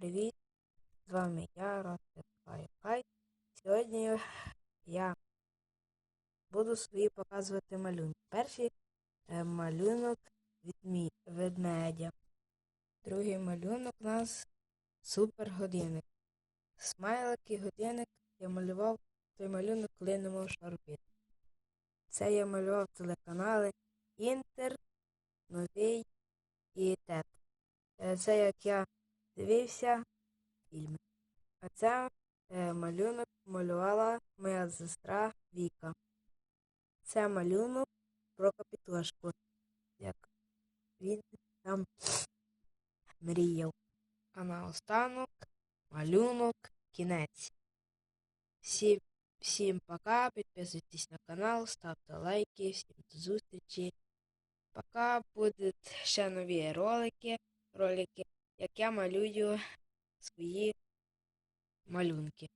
Привіт! З вами я, Ростик Кай. Сьогодні я буду свої показувати малюнки. Перший е, малюнок відмі... ведмедя. Другий малюнок у нас супергодинник. Смайлик і годинник я малював той малюнок, мав що. Це я малював телеканали Інтер, Новий і ТЕТ. Е, Це як я дивився фільми. А це е, малюнок малювала моя сестра Віка. Це малюнок про капітошку, як він там мріяв. А наостанок малюнок кінець. Всі, всім пока, підписуйтесь на канал, ставте лайки, всім до зустрічі. Пока будуть ще нові ролики, ролики, як я малюю свої малюнки.